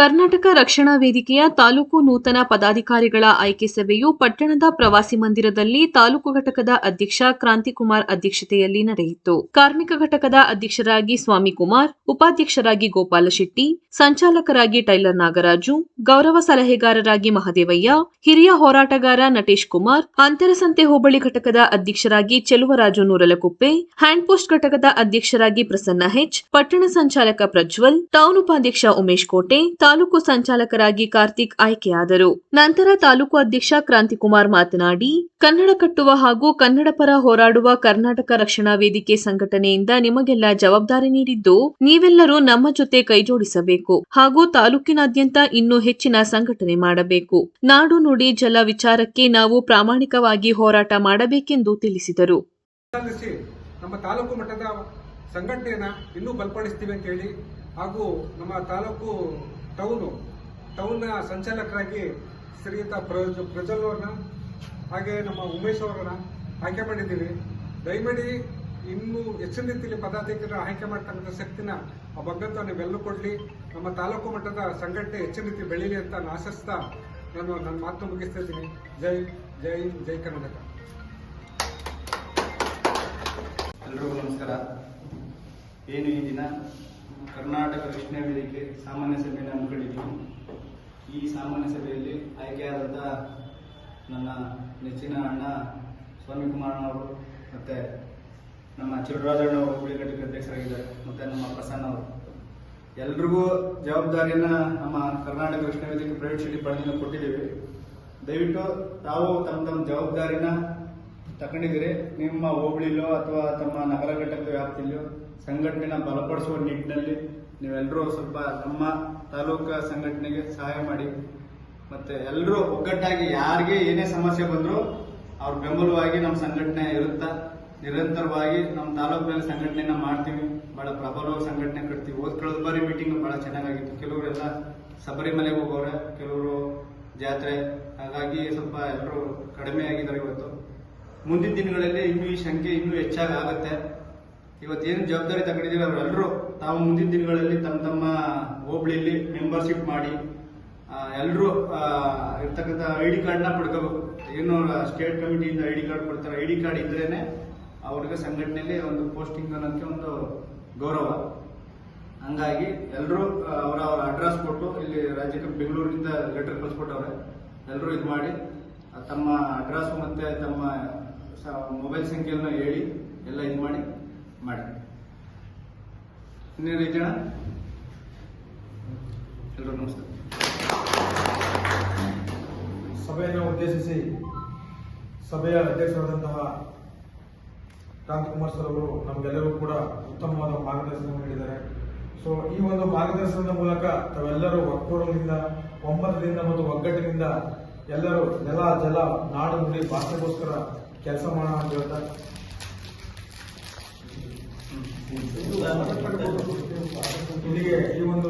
ಕರ್ನಾಟಕ ರಕ್ಷಣಾ ವೇದಿಕೆಯ ತಾಲೂಕು ನೂತನ ಪದಾಧಿಕಾರಿಗಳ ಆಯ್ಕೆ ಸಭೆಯು ಪಟ್ಟಣದ ಪ್ರವಾಸಿ ಮಂದಿರದಲ್ಲಿ ತಾಲೂಕು ಘಟಕದ ಅಧ್ಯಕ್ಷ ಕ್ರಾಂತಿಕುಮಾರ್ ಅಧ್ಯಕ್ಷತೆಯಲ್ಲಿ ನಡೆಯಿತು. ಕಾರ್ಮಿಕ ಘಟಕದ ಅಧ್ಯಕ್ಷರಾಗಿ ಸ್ವಾಮಿಕುಮಾರ್ ಉಪಾಧ್ಯಕ್ಷರಾಗಿ ಗೋಪಾಲಶೆಟ್ಟಿ ಸಂಚಾಲಕರಾಗಿ ಟೈಲರ್ ನಾಗರಾಜು, ಗೌರವ ಸಲಹೆಗಾರರಾಗಿ ಮಹದೇವಯ್ಯ, ಹಿರಿಯ ಹೋರಾಟಗಾರ ನಟೇಶ್ ಕುಮಾರ್ ಅಂತರಸಂತೆ ಹೋಬಳಿ ಘಟಕದ ಅಧ್ಯಕ್ಷರಾಗಿ ಚೆಲುವರಾಜು ನೂರಲಕುಪ್ಪೆ ಹ್ಯಾಂಡ್ ಪೋಸ್ಟ್ ಘಟಕದ ಅಧ್ಯಕ್ಷರಾಗಿ ಪ್ರಸನ್ನ ಹೆಚ್, ಪಟ್ಟಣ ಸಂಚಾಲಕ ಪ್ರಜ್ವಲ್, ಟೌನ್ ಉಪಾಧ್ಯಕ್ಷ ಉಮೇಶ್ ಕೋಟೆ ತಾಲೂಕು ಸಂಚಾಲಕರಾಗಿ ಕಾರ್ತಿಕ್ ಆಯ್ಕೆಯಾದರು. ನಂತರ ತಾಲೂಕು ಅಧ್ಯಕ್ಷ ಕ್ರಾಂತಿಕುಮಾರ್ ಮಾತನಾಡಿ, ಕನ್ನಡ ಕಟ್ಟುವ ಹಾಗೂ ಕನ್ನಡ ಪರ ಹೋರಾಡುವ ಕರ್ನಾಟಕ ರಕ್ಷಣಾ ವೇದಿಕೆ ಸಂಘಟನೆಯಿಂದ ನಿಮಗೆಲ್ಲ ಜವಾಬ್ದಾರಿ ನೀಡಿದ್ದು, ನೀವೆಲ್ಲರೂ ನಮ್ಮ ಜೊತೆ ಕೈಜೋಡಿಸಬೇಕು ಹಾಗೂ ತಾಲೂಕಿನಾದ್ಯಂತ ಇನ್ನೂ ಹೆಚ್ಚಿನ ಸಂಘಟನೆ ಮಾಡಬೇಕು. ನಾಡು ನುಡಿ ಜಲ ವಿಚಾರಕ್ಕೆ ನಾವು ಪ್ರಾಮಾಣಿಕವಾಗಿ ಹೋರಾಟ ಮಾಡಬೇಕೆಂದು ತಿಳಿಸಿದರು. ನಮ್ಮ ತಾಲೂಕು ಮಟ್ಟದ ಸಂಘಟನೆಯನ್ನ ಇನ್ನೂ ಬಲಪಡಿಸ್ತೀವಿ ಅಂತ ಹೇಳಿ ಹಾಗೂ ನಮ್ಮ ತಾಲೂಕು ಟೌನು, ಟೌನ್ನ ಸಂಚಾಲಕರಾಗಿ ಶ್ರೀಯುತ ಪ್ರಜ್, ಪ್ರಜ್ವಲ್ ಅವ್ರನ್ನ, ಹಾಗೆ ನಮ್ಮ ಉಮೇಶ್ ಅವರನ್ನ ಆಯ್ಕೆ ಮಾಡಿದ್ದೀವಿ. ದಯಮಾಡಿ ಇನ್ನೂ ಹೆಚ್ಚಿನ ರೀತಿಯಲ್ಲಿ ಪದಾಧಿಕಾರಿ ಆಯ್ಕೆ ಮಾಡ್ತಕ್ಕಂಥ ಶಕ್ತಿನ ಆ ಭಗವಂತ ನೀವೆಲ್ಲೂ ಕೊಡಲಿ. ನಮ್ಮ ತಾಲೂಕು ಮಟ್ಟದ ಸಂಘಟನೆ ಹೆಚ್ಚಿನ ರೀತಿ ಬೆಳೀಲಿ ಅಂತ ನಾಶಿಸ್ತಾ ನಾನು ನನ್ನ ಮಾತು ಮುಗಿಸ್ತಾ ಇದ್ದೀನಿ. ಜೈ ಜೈ ಜೈ ಕರ್ನಾಟಕ. ಎಲ್ರಿಗೂ ನಮಸ್ಕಾರ. ಏನು ಈ ದಿನ? ಕರ್ನಾಟಕ ರಕ್ಷಣಾ ವೇದಿಕೆ ಸಾಮಾನ್ಯ ಸಭೆಯನ್ನು ಹಮ್ಮಿಕೊಂಡಿದ್ದೀವಿ. ಈ ಸಾಮಾನ್ಯ ಸಭೆಯಲ್ಲಿ ಆಯ್ಕೆಯಾದಂಥ ನನ್ನ ನೆಚ್ಚಿನ ಅಣ್ಣ ಸ್ವಾಮಿ ಕುಮಾರನವರು ಮತ್ತು ನಮ್ಮ ಚಿರುರಾಜಣ್ಣ ಅವರು ಹುಳಿ ಘಟಕ ಅಧ್ಯಕ್ಷರಾಗಿದ್ದಾರೆ. ಮತ್ತು ನಮ್ಮ ಪ್ರಸನ್ನ ಅವರು. ಎಲ್ರಿಗೂ ಜವಾಬ್ದಾರಿಯನ್ನ ನಮ್ಮ ಕರ್ನಾಟಕ ರಕ್ಷಣಾ ವೇದಿಕೆ ಪ್ರೈವೇಟ್ ಸಿಟಿ ಪಡೆದಿಂದ ಕೊಟ್ಟಿದ್ದೀವಿ. ದಯವಿಟ್ಟು ತಾವು ತಮ್ಮ ತಮ್ಮ ಜವಾಬ್ದಾರಿನ ತಗೊಂಡಿದ್ದೀರಿ ನಿಮ್ಮ ಹೋಬಳಿಲೋ ಅಥವಾ ತಮ್ಮ ನಗರ ಘಟಕದ ವ್ಯಾಪ್ತಿಯಲ್ಲೋ ಸಂಘಟನೆನ ಬಲಪಡಿಸುವ ನಿಟ್ಟಿನಲ್ಲಿ ನೀವೆಲ್ಲರೂ ಸ್ವಲ್ಪ ನಮ್ಮ ತಾಲೂಕು ಸಂಘಟನೆಗೆ ಸಹಾಯ ಮಾಡಿ. ಮತ್ತೆ ಎಲ್ಲರೂ ಒಗ್ಗಟ್ಟಾಗಿ ಯಾರಿಗೆ ಏನೇ ಸಮಸ್ಯೆ ಬಂದರೂ ಅವ್ರ ಬೆಂಬಲವಾಗಿ ನಮ್ಮ ಸಂಘಟನೆ ಇರುತ್ತಾ? ನಿರಂತರವಾಗಿ ನಮ್ಮ ತಾಲೂಕಿನಲ್ಲಿ ಸಂಘಟನೆನ ಮಾಡ್ತೀವಿ. ಬಹಳ ಪ್ರಬಲವಾಗಿ ಸಂಘಟನೆ ಕಟ್ತೀವಿ. ಹೋದ್ ಕಳೆದ ಬಾರಿ ಮೀಟಿಂಗ್ ಬಹಳ ಚೆನ್ನಾಗಿತ್ತು ಕೆಲವರೆಲ್ಲ ಶಬರಿಮಲೆಗೆ ಹೋಗೋರೆ, ಕೆಲವರು ಜಾತ್ರೆ. ಹಾಗಾಗಿ ಸ್ವಲ್ಪ ಎಲ್ಲರೂ ಕಡಿಮೆ ಆಗಿದ್ದಾರೆ ಇವತ್ತು. ಮುಂದಿನ ದಿನಗಳಲ್ಲಿ ಇನ್ನೂ ಈ ಸಂಖ್ಯೆ ಇನ್ನೂ ಹೆಚ್ಚಾಗಿ ಆಗುತ್ತೆ. ಇವತ್ತೇನು ಜವಾಬ್ದಾರಿ ತಗೊಂಡಿದ್ದೀವಿ ಅವರೆಲ್ಲರೂ ತಾವು ಮುಂದಿನ ದಿನಗಳಲ್ಲಿ ತಮ್ಮ ತಮ್ಮ ಹೋಬಳಿಯಲ್ಲಿ ಮೆಂಬರ್ಶಿಪ್ ಮಾಡಿ ಎಲ್ಲರೂ ಇರ್ತಕ್ಕಂಥ ಐ ಡಿ ಕಾರ್ಡ್ನ ಪಡ್ಕೋಬೇಕು. ಏನು ಸ್ಟೇಟ್ ಕಮಿಟಿಯಿಂದ ಐ ಡಿ ಕಾರ್ಡ್ ಕೊಡ್ತಾರೆ. ಐ ಡಿ ಕಾರ್ಡ್ ಇದ್ರೇನೆ ಅವ್ರಿಗೆ ಸಂಘಟನೆಯಲ್ಲಿ ಒಂದು ಪೋಸ್ಟಿಂಗ್ ಅನ್ನೋಕ್ಕೆ ಒಂದು ಗೌರವ. ಹಂಗಾಗಿ ಎಲ್ಲರೂ ಅವರ ಅವರ ಅಡ್ರೆಸ್ ಕೊಟ್ಟು ಇಲ್ಲಿ ರಾಜ್ಯಕ್ಕೆ ಬೆಂಗಳೂರಿನಿಂದ ಲೆಟರ್ ಕಳಿಸ್ಕೊಟ್ಟವ್ರೆ ಎಲ್ಲರೂ ಇದು ಮಾಡಿ ತಮ್ಮ ಅಡ್ರೆಸ್ ಮತ್ತೆ ತಮ್ಮ ಮೊಬೈಲ್ ಸಂಖ್ಯೆಯನ್ನು ಹೇಳಿ ಎಲ್ಲ ಇದು ಮಾಡಿ. ಮಾಡಿ. ಇನ್ನೇನು ಐತೆ ಎಲ್ಲರೂ ನಮಸ್ತೆ. ಸಭೆಯನ್ನು ಉದ್ದೇಶಿಸಿ ಸಭೆಯ ಅಧ್ಯಕ್ಷರಾದಂತಹ ಕ್ರಾಂತಿಕುಮಾರ್ ಸರ್ ಅವರು ನಮಗೆಲ್ಲರೂ ಕೂಡ ಉತ್ತಮವಾದ ಮಾರ್ಗದರ್ಶನ ನೀಡಿದ್ದಾರೆ. ಸೊ ಈ ಒಂದು ಮಾರ್ಗದರ್ಶನದ ಮೂಲಕ ತಾವೆಲ್ಲರೂ ಒಕ್ಕೂಟದಿಂದ ಒಮ್ಮತದಿಂದ ಮತ್ತು ಒಗ್ಗಟ್ಟಿನಿಂದ ಎಲ್ಲರೂ ನೆಲ, ಜಲ, ನಾಡು ನುಡಿ ಭಾಷೆಗೋಸ್ಕರ ಕೆಲಸ ಮಾಡೋಣ ಅಂತ ಹೇಳ್ತಾ ಇಲ್ಲಿಗೆ ಈ ಒಂದು